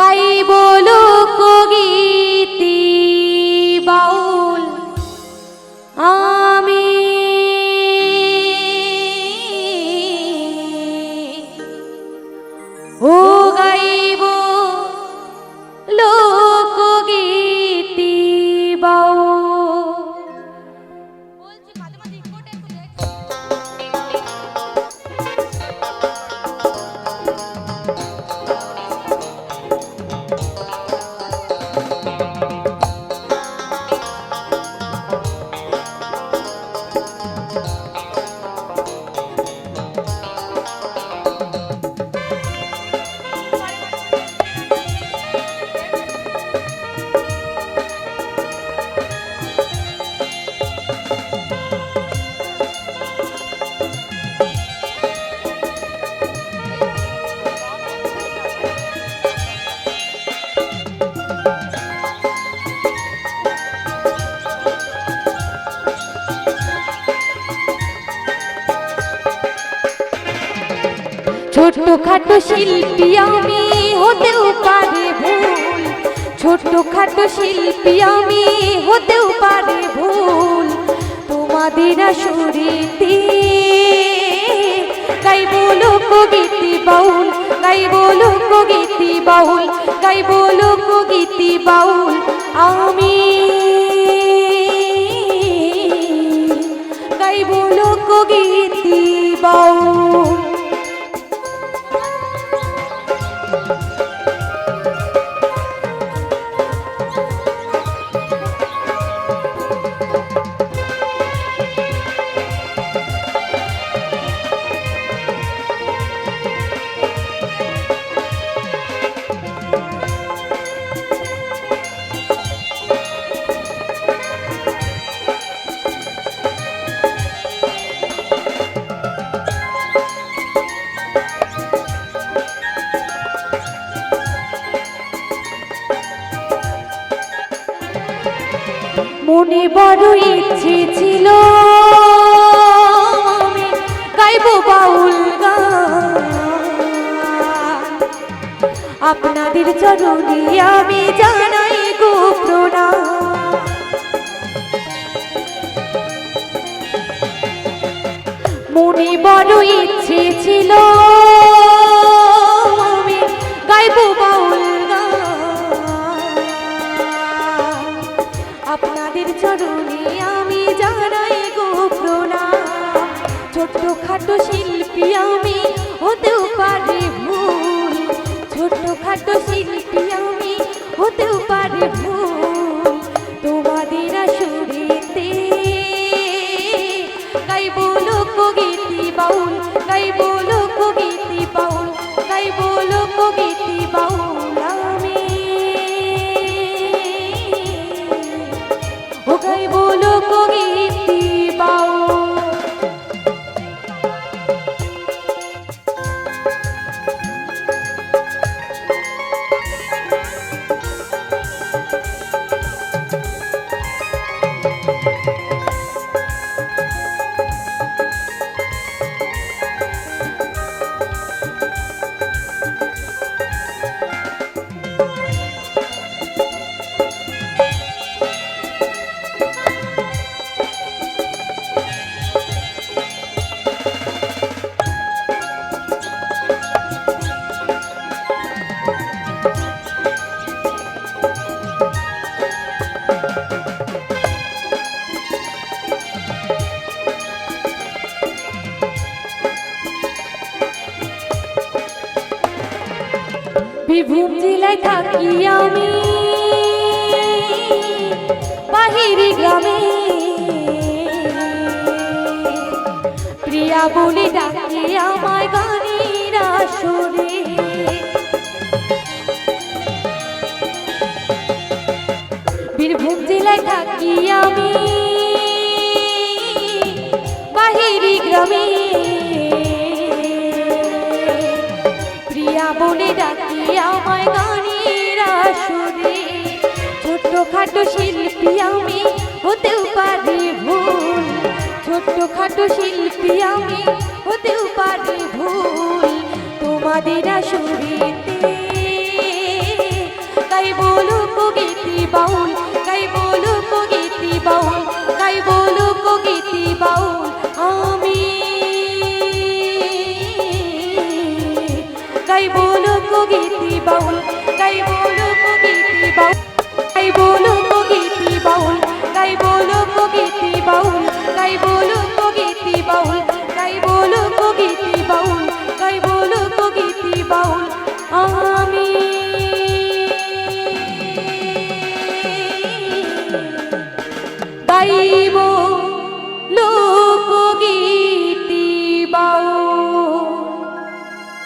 গাইব ছোট্ট খাটো শিল্পী আমি হতেও পারে ভুল। ছোট্ট খাটো শিল্পী আমি হতেও পারে ভুল। তোমাদের আসরিতে গাইব লোকগীতি বাউল, গাইব লোকগীতি বাউল, গাইব লোকগীতি বাউল। আমি গাইব লোকগীতি বাউল। মনে বড় ইচ্ছে ছিল। গাইব বাউল আপনাদের চরণে আমি জানাই গো প্রণাম। মনে বড় ইচ্ছে ছিল। গাইব বাউল চরণে আমি জানাই গো প্রণাম। ছোট্ট খাটো শিল্পী আমি হতেও পারে ভুল। ছোট্ট খাটো শিল্পী আমি হতেও পারে ভুল। বীরভূম জেলায় থাকি আমি। বাহিরি গ্রামে। প্রিয়া বলে ডাকে আমায় গানের আসরে। বীরভূম জেলায় থাকি আমি। বাহিরি গ্রামে। আমায় গানের আসরে। ছোট্ট শিল্পী আমি হতেও পারি ভুল। ছোট্ট খাটো শিল্পী আমি হতেও পারি ভুল। তোমাদের আসরিতে বাউল গাইব লোকগীতি বাউল গাইব লোকগীতি বাউল, আমি গাইব লোকগীতি বাউল বাউল গাইব লোকগীতি বাউল গাই বলো বাউল